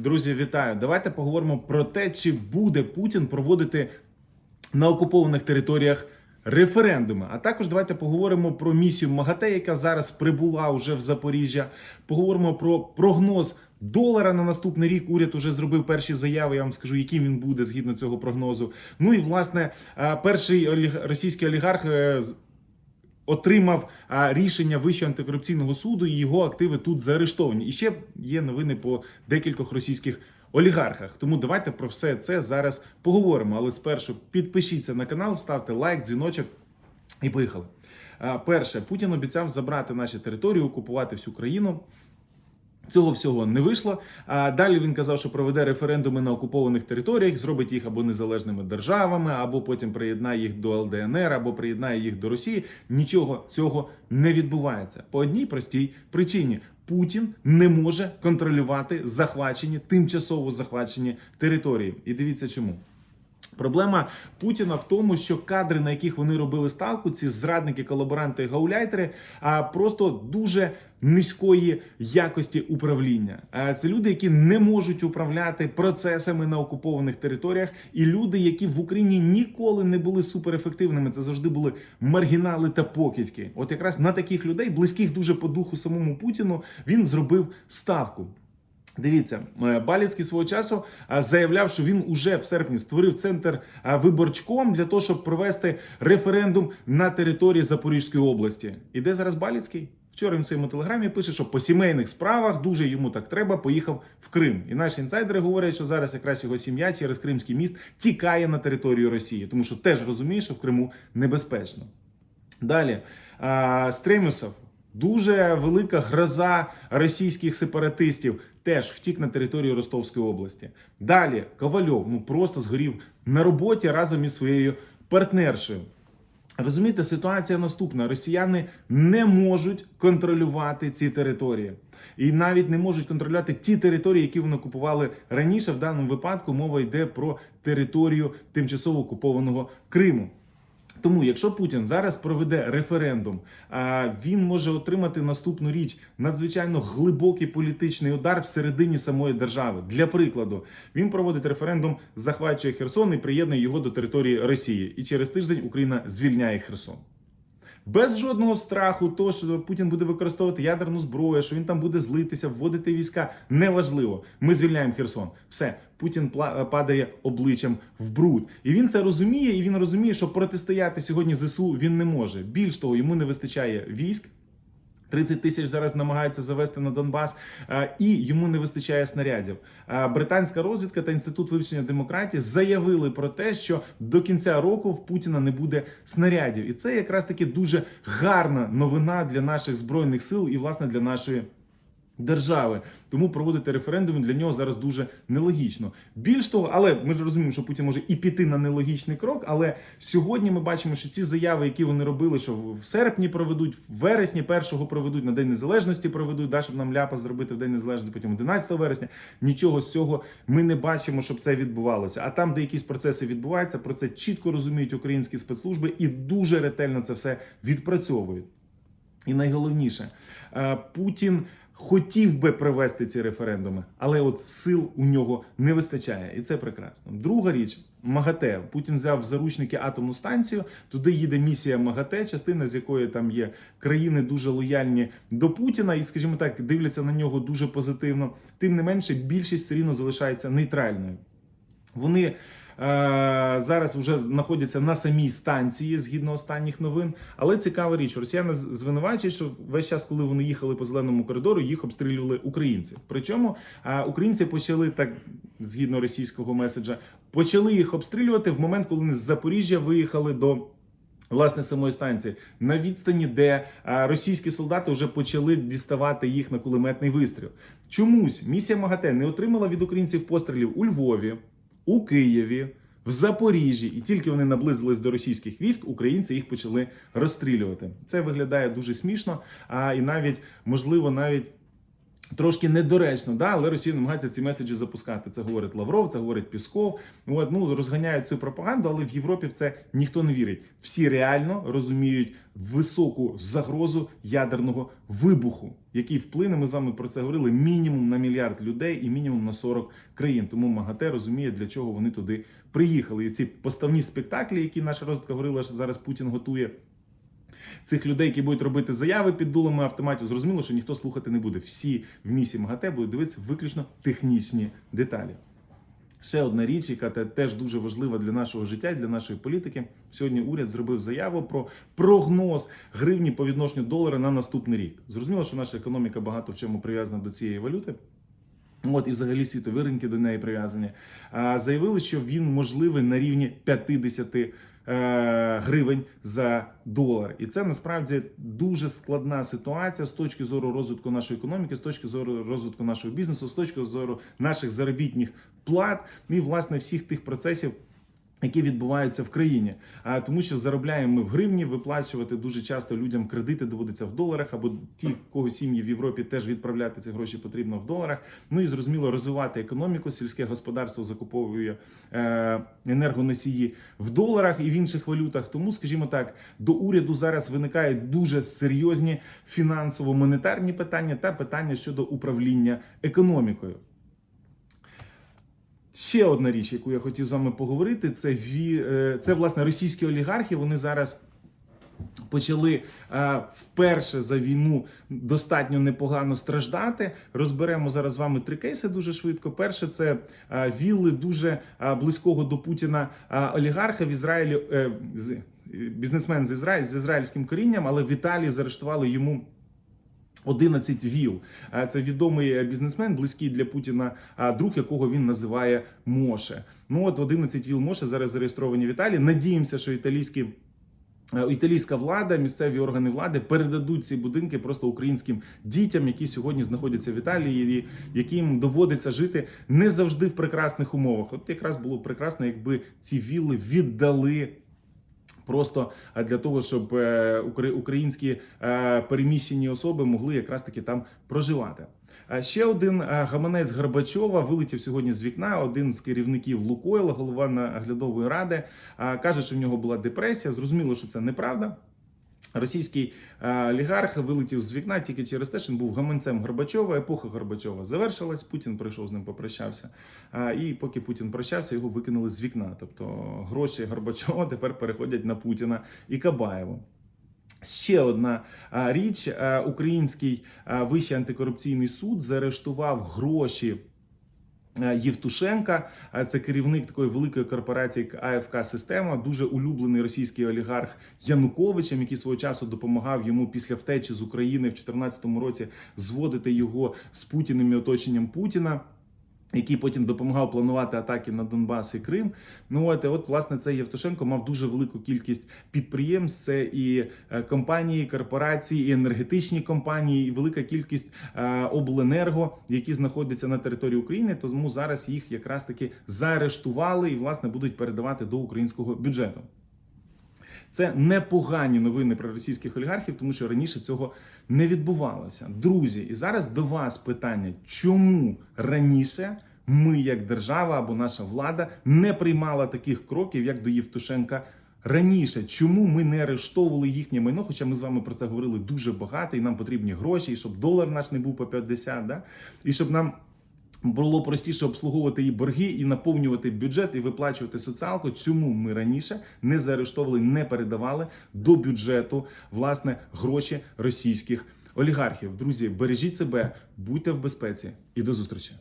Друзі, вітаю! Давайте поговоримо про те, чи буде Путін проводити на окупованих територіях референдуми. А також давайте поговоримо про місію МАГАТЕ, яка зараз прибула уже в Запоріжжя. Поговоримо про прогноз долара на наступний рік. Уряд уже зробив перші заяви. Я вам скажу, яким він буде згідно цього прогнозу. Ну і власне е, перший російський олігарх. Отримав рішення Вищого антикорупційного суду, і його активи тут заарештовані. І ще є новини по декількох російських олігархах. Тому давайте про все це зараз поговоримо. Але спершу підпишіться на канал, ставте лайк, дзвіночок і поїхали. Перше, Путін обіцяв забрати наші території, окупувати всю країну. Цього всього не вийшло. А далі він казав, що проведе референдуми на окупованих територіях, зробить їх або незалежними державами, або потім приєднає їх до ЛДНР, або приєднає їх до Росії. Нічого цього не відбувається по одній простій причині. Путін не може контролювати захвачені тимчасово захвачені території. І дивіться чому. Проблема Путіна в тому, що кадри, на яких вони робили ставку, ці зрадники, колаборанти, гауляйтери, а просто дуже низької якості управління. А Це люди, які не можуть управляти процесами на окупованих територіях, і люди, які в Україні ніколи не були суперефективними. Це завжди були маргінали та покидьки. От якраз на таких людей, близьких дуже по духу самому Путіну, він зробив ставку. Дивіться, е, Баліцький свого часу е, заявляв, що він уже в серпні створив центр е, виборчком для того, щоб провести референдум на території Запорізької області. І де зараз Баліцький? Вчора він в своєму телеграмі пише, що по сімейних справах дуже йому так треба, поїхав в Крим. І наші інсайдери говорять, що зараз якраз його сім'я через Кримський міст тікає на територію Росії, тому що теж розуміє, що в Криму небезпечно. Далі Стремюсов, дуже велика гроза російських сепаратистів, теж втік на територію Ростовської області. Далі Ковальов ну просто згорів на роботі разом із своєю партнершею. Розумієте, ситуація наступна: росіяни не можуть контролювати ці території. І навіть не можуть контролювати ті території, які вони окупували раніше. В даному випадку мова йде про територію тимчасово окупованого Криму. Тому, якщо Путін зараз проведе референдум, він може отримати наступну річ надзвичайно глибокий політичний удар всередині самої держави. Для прикладу, він проводить референдум, захвачує Херсон і приєднує його до території Росії. І через тиждень Україна звільняє Херсон. Без жодного страху, то що Путін буде використовувати ядерну зброю, що він там буде злитися, вводити війська. Неважливо. Ми звільняємо Херсон. Все, Путін пла- падає обличчям в бруд. І він це розуміє, і він розуміє, що протистояти сьогодні ЗСУ він не може. Більш того, йому не вистачає військ. 30 тисяч зараз намагаються завести на Донбас, е, і йому не вистачає снарядів. Е, Британська розвідка та інститут вивчення демократії заявили про те, що до кінця року в Путіна не буде снарядів, і це якраз таки дуже гарна новина для наших збройних сил і власне для нашої. Держави тому проводити референдуми для нього зараз дуже нелогічно. Більш того, але ми ж розуміємо, що Путін може і піти на нелогічний крок. Але сьогодні ми бачимо, що ці заяви, які вони робили, що в серпні проведуть, в вересні першого проведуть на День Незалежності, проведуть, да, щоб нам ляпа зробити в День Незалежності, потім 11 вересня. Нічого з цього ми не бачимо, щоб це відбувалося. А там, де якісь процеси відбуваються, про це чітко розуміють українські спецслужби і дуже ретельно це все відпрацьовують. І найголовніше, е, Путін хотів би провести ці референдуми, але от сил у нього не вистачає, і це прекрасно. Друга річ МАГАТЕ. Путін взяв в заручники атомну станцію. Туди їде місія МАГАТЕ, частина з якої там є країни дуже лояльні до Путіна, і, скажімо так, дивляться на нього дуже позитивно. Тим не менше, більшість все рівно залишається нейтральною. Вони зараз вже знаходяться на самій станції згідно останніх новин. Але цікава річ, росіяни звинувачують, що весь час, коли вони їхали по зеленому коридору, їх обстрілювали українці. Причому е, українці почали так, згідно російського меседжа, почали їх обстрілювати в момент, коли вони з Запоріжжя виїхали до. Власне, самої станції на відстані, де а, російські солдати вже почали діставати їх на кулеметний вистріл. Чомусь місія МАГАТЕ не отримала від українців пострілів у Львові, у Києві, в Запоріжжі, і тільки вони наблизились до російських військ, українці їх почали розстрілювати. Це виглядає дуже смішно, а і навіть можливо навіть. Трошки недоречно, да, але Росія намагається ці меседжі запускати. Це говорить Лавров, це говорить Пісков. От, ну розганяють цю пропаганду, але в Європі в це ніхто не вірить. Всі реально розуміють високу загрозу ядерного вибуху, який вплине. Ми з вами про це говорили. Мінімум на мільярд людей і мінімум на 40 країн. Тому МАГАТЕ розуміє, для чого вони туди приїхали. І ці поставні спектаклі, які наша розвідка говорила, що зараз Путін готує цих людей, які будуть робити заяви під дулами автоматів, зрозуміло, що ніхто слухати не буде. Всі в місії МАГАТЕ будуть дивитися виключно технічні деталі. Ще одна річ, яка теж дуже важлива для нашого життя і для нашої політики. Сьогодні уряд зробив заяву про прогноз гривні по відношенню долара на наступний рік. Зрозуміло, що наша економіка багато в чому прив'язана до цієї валюти. От і взагалі світові ринки до неї прив'язані. А, заявили, що він можливий на рівні 50 е, гривень за долар. І це насправді дуже складна ситуація з точки зору розвитку нашої економіки, з точки зору розвитку нашого бізнесу, з точки зору наших заробітних плат і власне всіх тих процесів. Які відбуваються в країні, а тому, що заробляємо ми в гривні, виплачувати дуже часто людям кредити доводиться в доларах, або ті, кого сім'ї в Європі теж відправляти ці гроші потрібно в доларах. Ну і зрозуміло, розвивати економіку. Сільське господарство закуповує е, енергоносії в доларах і в інших валютах. Тому, скажімо так, до уряду зараз виникають дуже серйозні фінансово-монетарні питання та питання щодо управління економікою. Ще одна річ, яку я хотів з вами поговорити, це ві... е, це власне російські олігархи. Вони зараз почали е, вперше за війну достатньо непогано страждати. Розберемо зараз з вами три кейси дуже швидко. Перше, це е, вілли дуже близького до Путіна олігарха в Ізраїлі. з- Бізнесмен з Ізраїль з ізраїльським корінням, але в Італії заарештували йому 11 віл. А Це відомий бізнесмен, близький для Путіна, а друг якого він називає Моше. Ну от 11 віл Моше зараз зареєстровані в Італії. Надіємося, що італійські. е, Італійська влада, місцеві органи влади передадуть ці будинки просто українським дітям, які сьогодні знаходяться в Італії, і яким доводиться жити не завжди в прекрасних умовах. От якраз було прекрасно, якби ці вілли віддали Просто е, для того, щоб е, українські е, переміщені особи могли якраз таки там проживати. Ще один гаманець Горбачова вилетів сьогодні з вікна. Один з керівників Лукойла, голова наглядової ради, каже, що в нього була депресія. Зрозуміло, що це неправда. Російський е, олігарх вилетів з вікна тільки через те, що він був гаманцем Горбачова. Епоха Горбачова завершилась. Путін прийшов з ним, попрощався. І поки Путін прощався, його викинули з вікна. Тобто гроші Горбачова тепер переходять на Путіна і Кабаєва. Ще одна річ: український вищий антикорупційний суд заарештував гроші. Е, Євтушенка, а це керівник такої великої корпорації АФК Система, дуже улюблений російський олігарх Януковичем, який свого часу допомагав йому після втечі з України в 2014 році зводити його з Путіним і оточенням Путіна. Який потім допомагав планувати атаки на Донбас і Крим. Ну от, от власне цей Євтушенко мав дуже велику кількість підприємств. Це і е, компанії, корпорації, і енергетичні компанії, і велика кількість е, обленерго, які знаходяться на території України. Тому зараз їх якраз таки заарештували і власне будуть передавати до українського бюджету. Це непогані новини про російських олігархів, тому що раніше цього не відбувалося. Друзі, і зараз до вас питання: чому раніше ми, як держава або наша влада, не приймала таких кроків, як до Євтушенка раніше? Чому ми не арештовували їхнє майно? Хоча ми з вами про це говорили дуже багато, і нам потрібні гроші, і щоб долар наш не був по 50, да? і щоб нам. Було простіше обслуговувати і борги, і наповнювати бюджет, і виплачувати соціалку. Чому ми раніше не заарештовували, не передавали до бюджету власне гроші російських олігархів? Друзі, бережіть себе, будьте в безпеці і до зустрічі.